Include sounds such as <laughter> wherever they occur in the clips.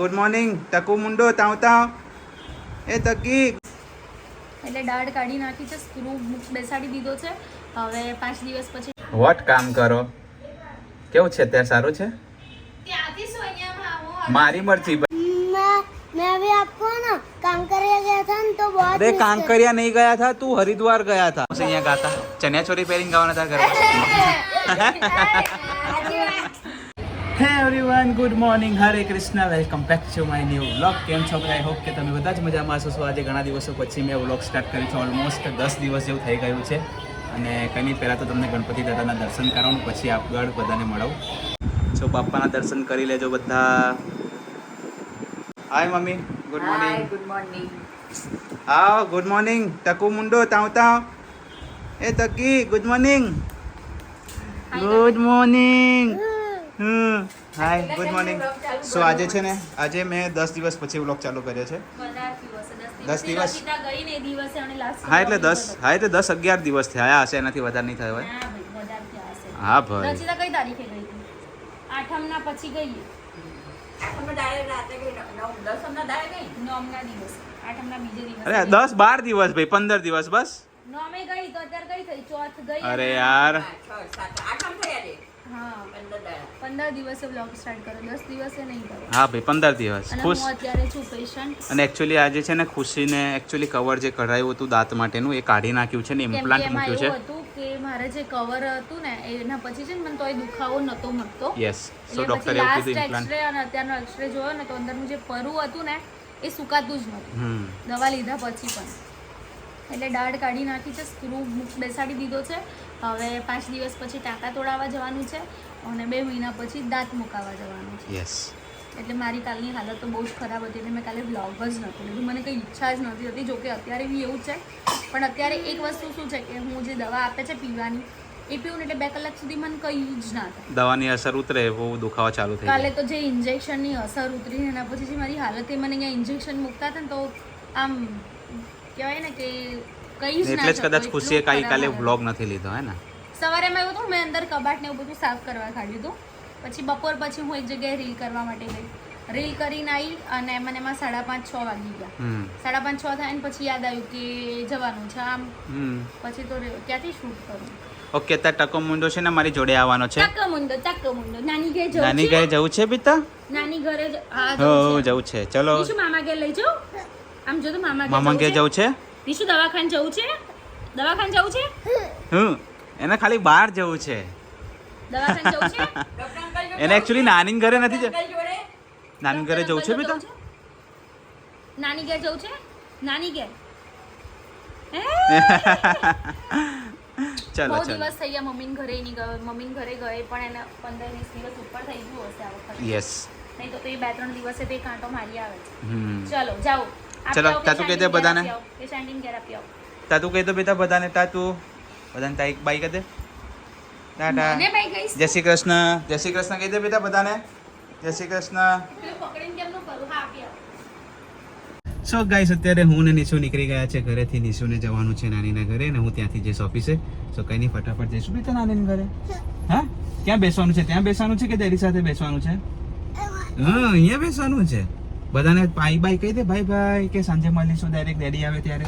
Good morning ટકુ મુંડો તાવ તાવ એ તકી એટલે દાઢ કાઢી નાખી છે સ્ક્રૂ બેસાડી દીધો છે હવે પાંચ દિવસ પછી વોટ કામ કરો કેવું છે અત્યારે સારું છે ત્યાંથી શું અહીંયા આવો મારી મરજી मैं मैं अभी आपको ना काम करने गया था ना तो बहुत અરે કાંકરિયા નહીં ગયા થા તું હરિદ્વાર ગયા થા અહીંયા ગાતા ચણિયા ચોરી પહેરીને ગાવાના તાર ઘરે <laughs> Hey everyone good morning Hare Krishna welcome back to my new vlog કેમ છો? આઈ હોપ કે તમે બધા જ મજામાં છો છો આજે ઘણા દિવસો પછી મેં વ્લોગ સ્ટાર્ટ કર્યું છે. ઓલમોસ્ટ દસ દિવસ જેવું થઈ ગયું છે. અને કંઈ પહેલાં તો તમને ગણપતિ દાદાના દર્શન કરાવું પછી આગળ બધાને મળાવું. છો બાપાના દર્શન કરી લેજો બધા. Hi mummy. Good morning good morning આવો ગુડ મોર્નિંગ ટકુ મુંડો તાવ તાવ. એ તકી good morning good morning hmm. Hi good morning so આજે છે ને આજે મેં દસ દિવસ પછી વ્લોગ ચાલુ કર્યો છે. દસ દિવસ? હા એટલે દસ હા એટલે દસ અગિયાર દિવસ થયા. હશે એનાથી વધારે નહીં થયો હોય. હા ભાઈ વધારે થયા હશે. હા ભાઈ. રચિતા કઈ તારીખે ગઈ? આઠમના પછી ગઈ. અમે ડાયરેક્ટ રાતે ગઈ નવ દસ અમને ડાયરેક્ટ ગઈ? નોમના દિવસે. આઠમના બીજે દિવસે અરે દસ બાર દિવસ ભાઈ પંદર દિવસ બસ. નોમે ગઈ તો અત્યારે કઈ થઈ? ચોથ ગઈ અરે યાર. પંદર દિવસે બ્લોગ સ્ટાર્ટ કર્યો દસ દિવસે નહીં કર્યો હા ભાઈ પંદર દિવસ. ખુશ. અત્યારે છું પેશન્ટ અને એકચ્યુઅલી આજે છે ને ખુશીને એકચ્યુઅલી કવર જે કઢાયું હતું દાંત માટેનું એ કાઢી નાખ્યું છે ને ઇમ્પ્લાન્ટ મૂક્યું છે. હતું કે મારે જે કવર હતું ને એના પછી છે ને મને તોય દુખાવો નતો મળતો. યસ સો ડોક્ટરે એવું કીધું ઇમ્પ્લાન્ટ એક્સરે અને અત્યારનો એક્સરે જોયો ને તો અંદરનું જે પરુ હતું ને એ સુકાતું જ નહોતું. હમ. દવા લીધા પછી પણ. એટલે દાઢ કાઢી નાખી છે સ્ક્રૂ બેસાડી દીધો છે. હવે પાંચ દિવસ પછી ટાંકા તોડાવવા જવાનું છે અને બે મહિના પછી દાંત મુકાવવા જવાનું છે. યસ એટલે મારી કાલની હાલત તો બહુ જ ખરાબ હતી એટલે મેં કાલે વ્લોગ જ નહોતું લીધું. મને કંઈ ઈચ્છા જ નથી હતી જોકે અત્યારે બી એવું છે. પણ અત્યારે એક વસ્તુ શું છે કે હું જે દવા આપે છે પીવાની એ પીવું એટલે બે કલાક સુધી મને કંઈ જ ના થાય. દવાની અસર ઉતરે બહુ દુખાવા ચાલુ થઈ કાલે તો જે ઇન્જેક્શનની અસર ઉતરી એના પછી જે મારી હાલત એ મને અહીંયા ઇન્જેક્શન મૂકતા હતા ને તો આમ કહેવાય ને કે એટલે જ કદાચ ખુશી ખુશીએ કાંઈ કાલે વ્લોગ નથી લીધો હે ને? સવારે મેં એવું હતું મેં અંદર કબાટ ને એવું બધું સાફ કરવા કાઢ્યું હતું. પછી બપોર પછી હું એક જગ્યાએ રીલ કરવા માટે ગઈ. રીલ કરીને આવી અને મને એમાં સાડા પાંચ છ વાગી ગયા. સાડા પાંચ છ થાય ને પછી યાદ આવ્યું કે જવાનું છે આમ. પછી તો ક્યાંથી શૂટ કરું? ઓકે ત્યાં ટકો મુંડો છે ને મારી જોડે આવવાનો છે. ટકો મુંડો ટકો મુંડો. નાની ઘરે જવું નાની? ઘરે જવું છે પિતા? નાની ઘરે હા જવું છે. ચલો. મામા ઘરે લઈ જાઉં આમ જો તો મામા મામા ઘરે જવું છે? નિશુ દવાખાને જવું છે? દવાખાને જવું છે? હમ એને ખાલી બહાર જવું છે. દવાખાને જવું છે? ડોક્ટર અંકલ જોડે એને એકચ્યુઅલી નાની ઘરે નથી નાની ઘરે જવું છે બેટા? નાની ઘેર જવું છે? નાની ઘેર? હે? ચલો બહુ દિવસ થઈ ગયા મમ્મીને ઘરે નહીં ગયો. મમ્મીને ઘરે ગયે પણ એને પંદર વીસ દિવસ ઉપર થઈ ગયું હશે આ વખત. યસ નહીં તો તો એ બે ત્રણ દિવસે તે કાંટો મારી આવે છે. હમ. ચલો જાઓ. ચલો, તાતું કહી દે બધાને. તાતું કહી દો બેટા બધાને તાતું. બધાને તારી બાઈક દે. ટાટા. જય શ્રી કૃષ્ણ. જય શ્રી કૃષ્ણ કહી દે બેટા બધાને. જય શ્રી કૃષ્ણ. સો ગાઈસ અત્યારે હું ને નિશુ નીકળી ગયા છે ઘરેથી. નિશુને જવાનું છે નાનીના ઘરે ને હું ત્યાંથી જઈશ ઓફિસે. સો કઈ નહીં ફટાફટ જઈશું બેટા નાનીના ઘરે. હા? ક્યાં બેસવાનું છે? ત્યાં બેસવાનું છે કે ડેડી સાથે બેસવાનું છે? હા અહીંયા બેસવાનું છે. બધાને બાય બાય કહી દે ભાઈ ભાઈ કે સાંજે મળીશું ડાયરેક્ટ ડેડી આવે ત્યારે.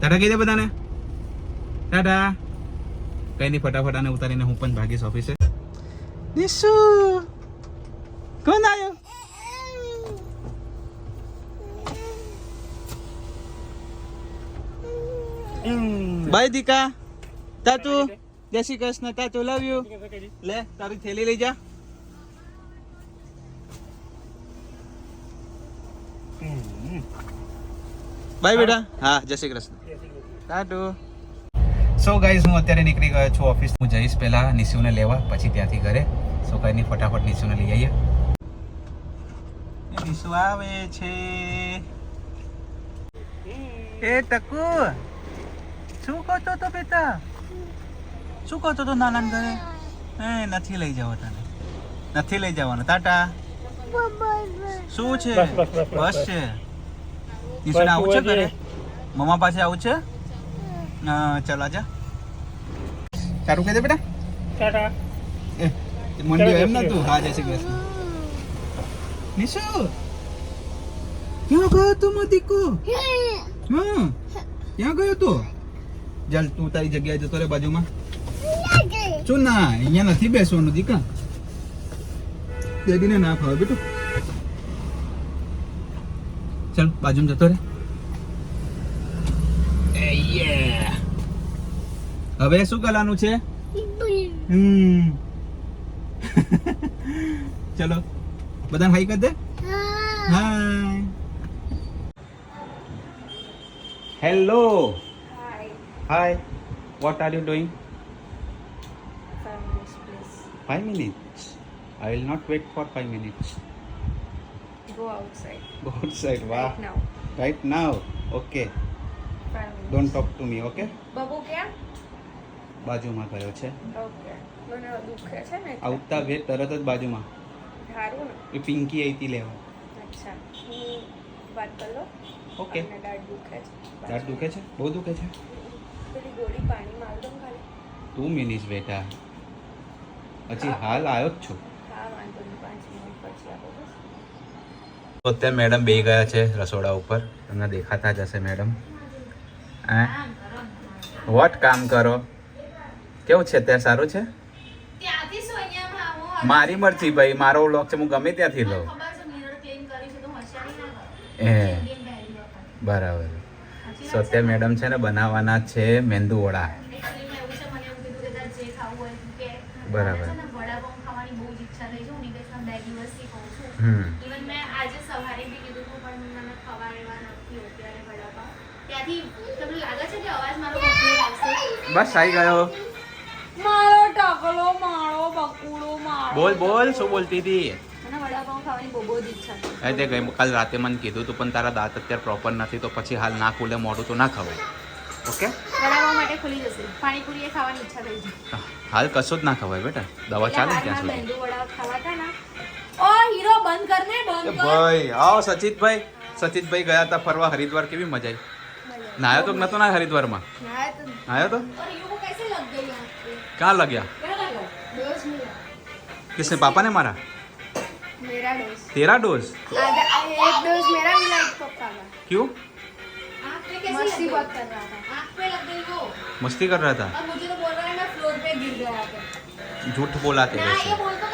ટાટા કહી દે બધાને. ટાટા. કઈ નહીં ફટાફટ આને ઉતારીને હું પણ ભાગીશ ઓફિસે નિશુ કોણ આવ્યો? બાય દીકા. તાતુ જય શ્રી કૃષ્ણ. તાતુ લવ યુ લે તારી થેલી લઈ જા. બાય બેટા. હા જય શ્રી કૃષ્ણ. ટાટુ. સો ગાઈઝ હું અત્યારે નીકળી ગયો છું ઓફિસ હું જઈશ પહેલા નિશુને લેવા પછી ત્યાંથી ઘરે. સો કઈ નહીં ફટાફટ નિશુને લઈ આવીએ નિશુ આવે છે. એ તકુ શું કરતો તો બેટા? શું કરતો તો નાના ઘરે? એ નથી લઈ જવો તને. નથી લઈ જવાનો. ટાટા. શું છે? બસ. છે. નિશુને આવું છે ઘરે? મમ્મા પાસે આવું છે? ચાલો આજા. તારું કહી દે બેટા. એ મંડ્યો એમ નતું. હા જય શ્રી કૃષ્ણ નિશુ! ક્યાં ગયો તું મદીકો હમ ક્યાં ગયો તું? ચાલ તું તારી જગ્યાએ જતો રે બાજુમાં. શું ના અહીંયા નથી બેસવાનું દીકા. બેબીને ના ફાવે બેટું. ચાલ બાજુમાં જતો રે. હવે શું કરવાનું છે? <laughs> ચલો બધાને હાઈ કરી દે. Hi hello hi what are you doing Five minutes. I will not wait for five minutes. Go outside. Go outside. Wow. Right now. Right now. Okay. Don't talk to me. Okay. Babu ક્યાં? બાજુમાં ગયો છે. Okay મને દુખે છે ને આવતા way તરત જ બાજુમાં. સારું ને. એ પિંકી અહીંથી લેવા. અચ્છા. હું વાત કરી લો. ઓકે અને દુખે છે. દાંત દુખે છે? બહુ દુખે છે? પેલી ગોળી પાણી માર દો ખાલી. ટુ મિનિટ બેટા. હજી હાલ આવ્યો જ છું. હા વાંધો નહીં. પાંચ મિનિટ પછી આપો બસ. અત્યારે મેડમ બે ગયા છે રસોડા ઉપર. તમને દેખાતા જ હશે મેડમ વોટ કામ કરો? કેવું છે? અત્યારે સારું છે? મારી મરજી ભાઈ મારો વ્લોગ છે હું ગમે ત્યાંથી લઉં. એ. બરાબર. સો અત્યારે મેડમ છે ને બનાવવાના છે મેંદુ વડા. બરાબર. માં એવું છે મને એવું કીધું કે તારે જે ખાવું હોય તું કે બરાબર. મને છે ને વડાપાઉં ખાવાની બહુ જ ઈચ્છા થઈ છે હું નિકેશના બે દિવસથી કહું છું હમ ઇવન મેં આજે સવારે બી કીધું હતું પણ મને ખવા એવા નથી અત્યારે વડાપાઉં ત્યાંથી તમને લાગે છે કે અવાજ મારો મોકલી લાગશે બસ આવી ગયો. મારો ટકલો મારો બકુડો મારો બોલ બોલ શું બોલતી હતી? મને વડાપાઉં ખાવાની બહુ બહુ જ ઈચ્છા છે. એ તે ગઈ કાલ રાતે મને કીધું તું પણ તારા દાંત અત્યારે પ્રોપર નથી તો પછી હાલ ના ખુલે મોઢું તો ના ખવાય. ઓકે? માટે ખુલી જશે. પાણીપુરી ખાવાની ઈચ્છા થઈ છે. હાલ કશું જ ના ખવાય બેટા. દવા ચાલે ત્યાં સુધી? વડા ખાવા હતા ઓ હીરો બંધ કર બંધ ભાઈ આવો સચિતભાઈ. સચિતભાઈ ગયા હતા ફરવા હરિદ્વાર કેવી મજા આવી नहाया तो ना तो ना हरिद्वार में आया तो? तो? कहाँ लग गया? किसने पापा ने मारा? मेरा डोज तेरा डोज एक डोज मेरा मिला एक पापा का क्यों? मस्ती बहुत कर रहा था। पे लग गई वो। मस्ती कर रहा था? और मुझे तो बोल रहा है मैं फ्लोर पे गिर गया था झूठ बोला तेरे से। बोल तो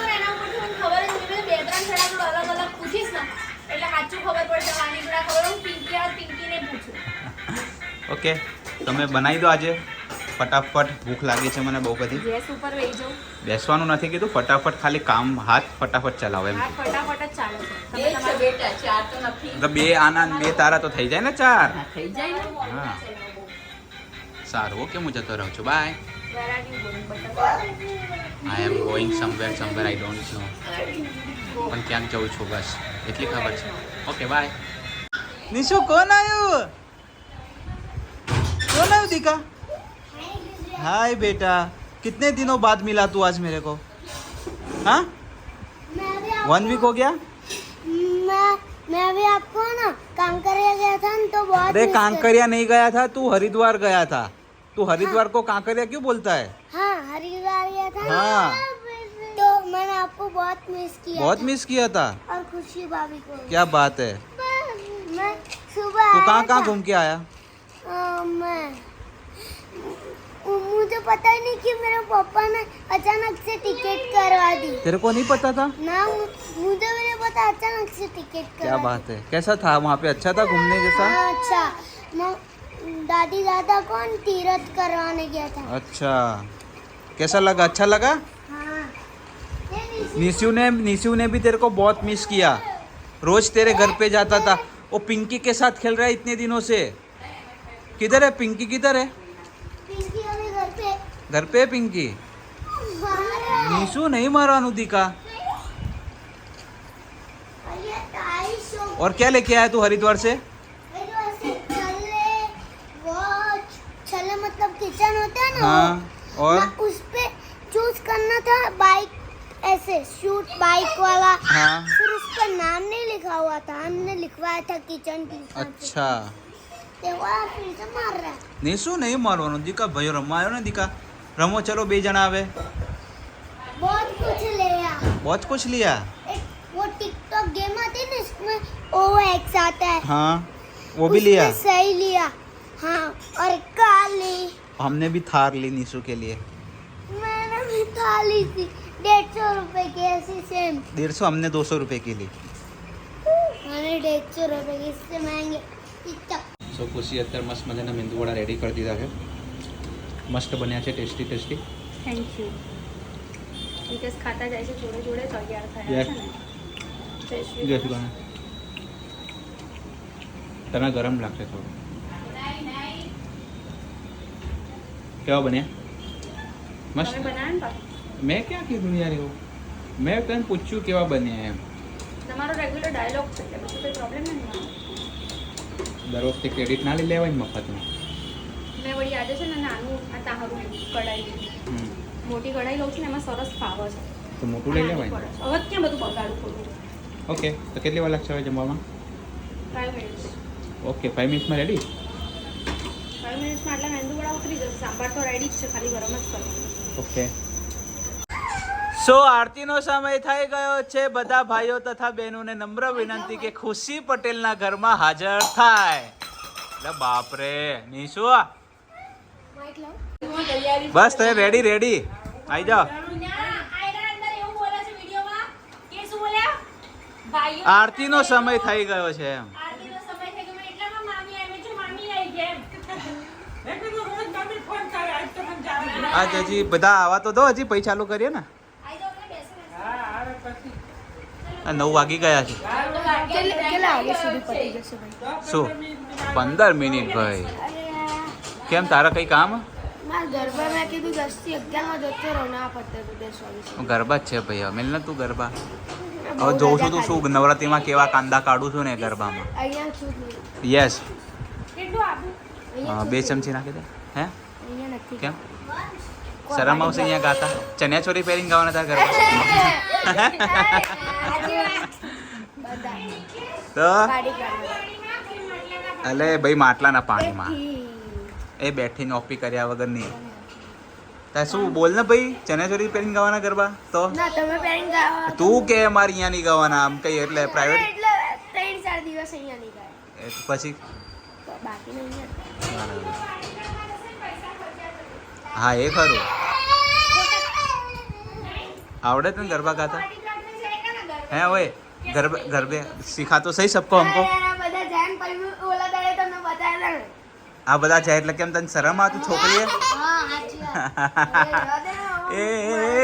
ઓકે તમે બનાવી દો આજે. ફટાફટ ભૂખ લાગી છે મને બહુ બધી. ગેસ ઉપર બેસવાનું નથી કીધું ફટાફટ ખાલી કામ હાથ ફટાફટ ચલાવો એમ. ફટાફટ જ ચાલે છે. ચાર તો નથી. બે આના બે તારા તો થઈ જાય ને ચાર? હા, થઈ જાય હા. સારું ઓકે હું જતો રહું છું. Bye. I am going somewhere somewhere I don't know પણ ક્યાંક જવું છું બસ. એટલી ખબર છે. Okay bye. નિશુ કોણ આવ્યું? क्यों नहीं दिखा हाय बेटा कितने दिनों बाद मिला तू आज मेरे को? हाँ? वन वीक हो गया? मैं मैं भी आपको ना कांकरिया गया था तो बहुत अरे कांकरिया नहीं गया था तू हरिद्वार गया था। तू हाँ। हरिद्वार हाँ। को कांकरिया क्यों बोलता है? हाँ हरिद्वार गया था हाँ। तो मैंने आपको बहुत मिस किया बहुत मिस किया था? और खुशी भाभी को। क्या बात है। मैं सुबह तू कहाँ कहाँ घूम के आया? मुझे पता ही नहीं कि मेरे पापा ने अचानक से टिकट करवा दी। तेरे को नहीं पता था? ना मुझे भी नहीं पता अचानक से टिकट करवा क्या बात है। कैसा था? वहाँ पे अच्छा था घूमने। जैसा हाँ, अच्छा। मैं दादी दादा को तीरथ करवाने गया था। अच्छा। कैसा लगा? अच्छा लगा? हाँ। निशु- निशु ने निशु ने भी तेरे को बहुत मिस किया। रोज तेरे घर पे जाता था। वो पिंकी के साथ खेल रहा है इतने दिनों से। किधर है? पिंकी किधर है? घर पे। पिंकी? नीशु नहीं मारा अनुदी का। और क्या लेके आया तू हरिद्वार से? मतलब किचन होता है ना? हाँ, और? उस पे चूज़ करना था बाइक ऐसे शूट बाइक वाला। हाँ। फिर उस पर नाम नहीं लिखा हुआ था हमने लिखवाया था किचन की। अच्छा। देखो आप फिर से मार रहा है નિશુ નહીં મારવાનું દીકા ભાઈઓ રમવા આવ્યો ને દીકા રમો ચલો બે જણા આવે बहुत कुछ ले आया बहुत कुछ लिया एक वो टिकटॉक गेम आती आता है हाँ वो भी लिया उसने सही लिया हाँ और काली हमने भी थार ली निशु के लिए मैंने भी थाली थी डेढ़ सौ रुपए की ऐसी सेम डेढ़ सौ हमने दो सौ रुपये के लिए मैंने डेढ़ सौ रुपए की इससे महंगे टिकटॉक સો ખુશી અત્યારે મસ્ત મજાના મેંદુવડા રેડી કરી દીધા છે. મસ્ત બન્યા છે tasty tasty thank you Nikesh ખાતા જાય છે જોડે જોડે તૈયાર થયા છે ને. જય શ્રી જય તને ગરમ લાગશે થોડું. કેવા બન્યા? મસ્ત. તમે? મેં ક્યાં કીધું યાર એવું? મેં તને પૂછ્યું કેવા બન્યા એમ. તમારો રેગ્યુલર ડાયલોગ છે એટલે પછી કોઈ પ્રોબ્લેમ નથી આવવાનો. દર વખતે ક્રેડિટ ના લઈ લેવાય મફતમાં મેં વળી આજે છે ને નાનું આ તાહરું કઢાઈ લીધું. મોટી કઢાઈ લઉં છું ને એમાં સરસ ફાવે છે. તો મોટું લઈ લેવાય હવે ક્યાં બધું બગાડું ખોટું ઓકે તો કેટલી વાર લાગશે હવે જમવામાં? ફાઈવ મિનિટ્સ ઓકે ફાઈવ મિનિટ્સમાં રેડી ફાઈવ મિનિટ્સમાં એટલે મેંદુ વડા ઉતરી જશે. સાંભાર તો રેડી જ છે ખાલી ગરમ જ કરો ઓકે. સો આરતીનો સમય થઈ ગયો છે. બધા ભાઈઓ તથા બહેનોને નમ્ર વિનંતી કે ખુશી પટેલના ઘરમાં હાજર થાય. એટલે બાપરે, નીશુ બસ તો રેડી રેડી આવી જાઓ. આરતીનો સમય થઈ ગયો છે એમ. આજ હજી બધા આવા તો દો, હજી પૈસા ચાલુ કરીએ ને આ નવ વાગી ગયા છે. કેટલા વાગે સુધી પતી જશે ભાઈ શું? પંદર મિનિટ ભાઈ. કેમ તારા કઈ કામ? મારા ગરબા મેં કીધું દસથી અગિયારમાં જતો રહો ના પતે તો દસ વાગે ગરબા જ છે ભાઈ અમેલ ને તું ગરબા. હવે જોઉં છું તું શું નવરાત્રીમાં કેવા કાંદા કાઢું છું ને ગરબામાં. અહીંયા છું યસ કેટલું આપું બે ચમચી નાખી દે. હે? અહીંયા નથી કેમ? શરમ આવશે અહીંયા ગાતા. ચણિયા ચોરી પહેરીને ગાવાના તાર ગરબા? <laughs> તો? અલે ભાઈ માટલાના પાણીમાં એ બેઠીને ઓપી કર્યા વગર નહીં. તાર શું બોલ ને ભાઈ ચણિયા ચોરી પહેરીને ગાવાના ગરબા? તો? તું કે અમારે અહીંયા નહીં ગાવાના આમ કઈ એટલે પ્રાઇવેટ એટલે ત્રણ ચાર દિવસ અહીંયા નહીં ગયા. પછી? બાકી નહીં હા એ ખરું. આવડે તને ગરબા ગાતા? હે ઘર ઘર બે શીખા તો સહી સબકો હમકો આ બધા જાય એટલે કેમ તને શરમ આવતી છોકરીએ એ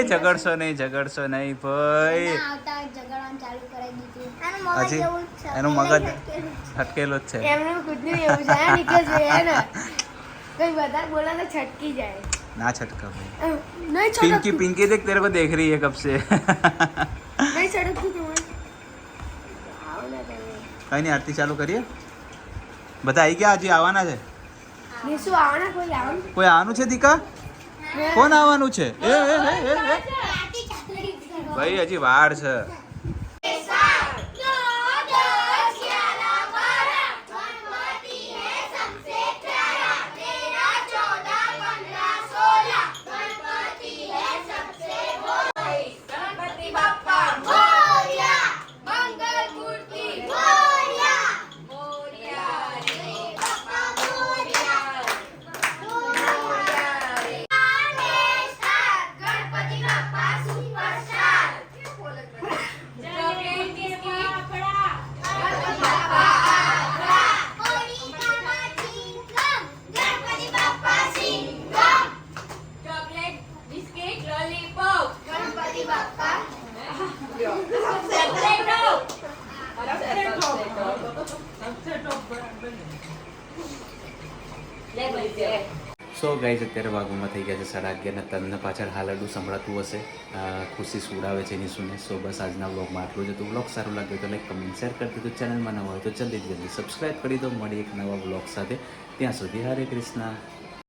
ઝઘડશો નહીં ઝઘડશો નહીં ભાઈ હજી એનું મગજ છટકેલું જ છે ના છટકા ભાઈ પિંકી પિંકી દેખ તેરે કો દેખ રહી હે કબ સે કઈ નહીં આરતી ચાલુ કરીએ. બધા આવી ગયા? હજી આવવાના છે? કોઈ આવવાનું છે દીકા? કોણ આવવાનું છે? એ ભાઈ હજી વાર છે. Lollipop Ganpati Bappa so guys અત્યારે વાગોમાં થઈ ગયા છે સાડા અગિયારના તમને પાછળ હાલડું સંભળાતું હશે. ખુશી સુડાવે છે એની સુને. સો બસ આજના વ્લોગમાં આટલું જ હતું. વ્લોગ સારું લાગ્યો તો લાઈક કમેન્ટ શેર કરી તો ચેનલમાં નવા હોય તો જલ્દી જલ્દી સબસ્ક્રાઈબ કરી દો. મળી એક નવા વ્લોગ સાથે. ત્યાં સુધી હરે કૃષ્ણ.